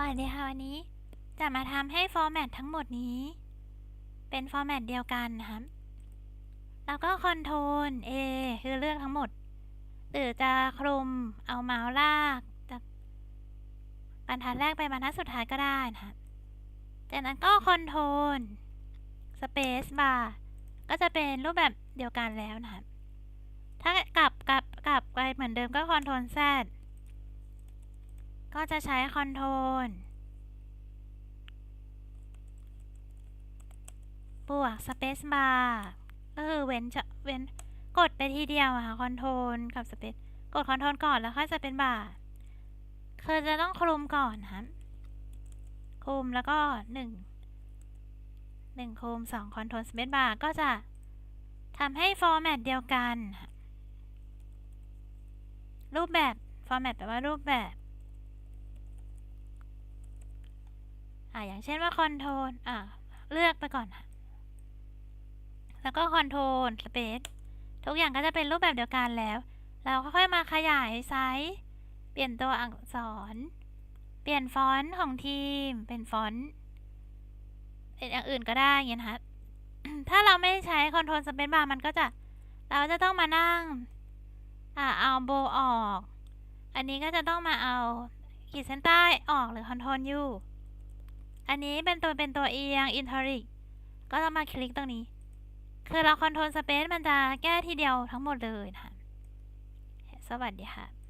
วัสดีค่ะวันนี้ จะมาทำให้ฟอร์แมตทั้งหมดนี้ เป็นฟอร์แมตเดียวกันนะครับ แล้วก็คอนโทรล A คือเลือกทั้งหมด หรือจะคลุมเอาเมาส์ลากจากบรรทัดแรกไปบรรทัดสุดท้ายก็ได้นะครับจากนั้นก็คอนโทรล Space Bar ก็จะเป็นรูปแบบเดียวกันแล้วนะครับถ้ากลับกลับกลับไปเหมือนเดิมก็คอนโทรล Z ก็จะใช้คอนโทรลบวก Space Bar ก็คือเว้นจะเว้นกดไปทีเดียวค่ะคอนโทรลกับ Space กดคอนโทรลก่อนแล้วค่อย Space Bar คือจะต้องคลุมก่อนนะครับคลุมแล้วก็หนึ่งหนึ่งคลุมสองคอนโทรล Space Bar ก็จะทำให้ฟอร์แมตเดียวกัน รูปแบบ ฟอร์แมตแปลว่ารูปแบบ อ่าอย่างเช่นว่าคอนโทรลอ่าเลือกไปก่อนค่ะแล้วก็คอนโทรลสเปซทุกอย่างก็จะเป็นรูปแบบเดียวกันแล้ว เราค่อยมาขยายไซส์เปลี่ยนตัวอักษร เปลี่ยนฟอนต์ของทีม เป็นฟอนต์เป็นอย่างอื่นก็ได้เงี้ยนะคะถ้าเราไม่ใช้คอนโทรลสเปซบาร์มันก็จะเราจะต้องมานั่งอ่าเอาโบออก อันนี้ก็จะต้องมาเอาขีดเส้นใต้ออกหรือคอนโทรลยู อันนี้เป็นตัวเป็นตัวเอียงอินทริก ก็ต้องมาคลิกตรงนี้ คือเราคอนโทรลสเปซมันจะแก้ทีเดียวทั้งหมดเลยนะสวัสดีค่ะ